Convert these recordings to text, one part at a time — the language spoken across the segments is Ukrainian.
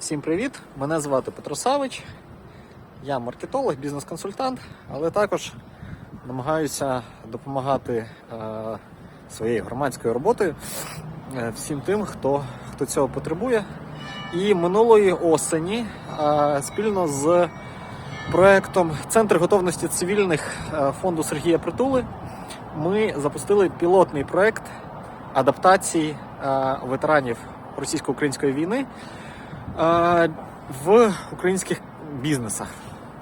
Всім привіт! Мене звати Петро Савич. Я маркетолог, бізнес-консультант, але також намагаюся допомагати е, своєю громадською роботою е, всім тим, хто, хто цього потребує. І минулої осені е, спільно з проектом Центр готовності цивільних фонду Сергія Притули ми запустили пілотний проект адаптації ветеранів російсько-української війни в українських бізнесах.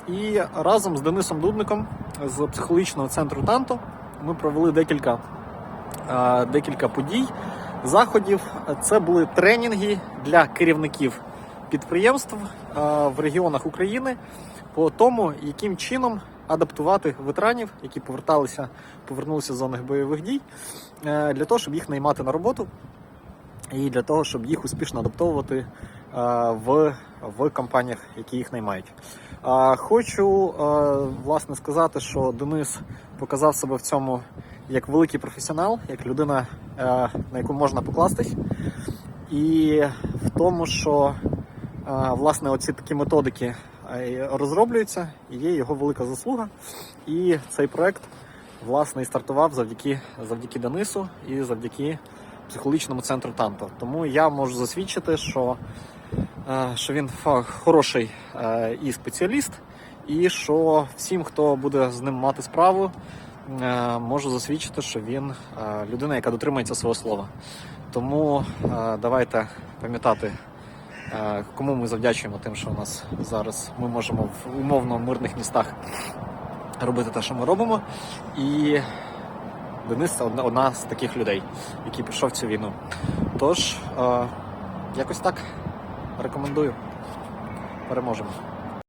І разом з Денисом Дудником з психологічного центру Танто ми провели декілька, декілька подій, заходів. Це були тренінги для керівників підприємств в регіонах України по тому, яким чином адаптувати ветеранів, які поверталися, повернулися з зони бойових дій, е, для того, щоб їх наймати на роботу і для того, щоб їх успішно адаптовувати в, в компаніях, які їх наймають. Хочу власне сказати, що Денис показав себе в цьому як великий професіонал, як людина, е, на яку можна покластись, і в тому, що е, власне оці такі методики розроблюються, і є його велика заслуга. І цей проект власне і стартував завдяки, завдяки Денису і завдяки психологічному центру Танто. Тому я можу засвідчити, що, що він хороший е, і спеціаліст, і що всім, хто буде з ним мати справу, е, можу засвідчити, що він е, людина, яка дотримується свого слова. Тому давайте пам'ятати, кому ми завдячуємо тим, що у нас зараз ми можемо в умовно мирних містах робити те, що ми робимо. І Денис одна, з таких людей, який пішов цю війну. Тож, якось так рекомендую. Переможемо.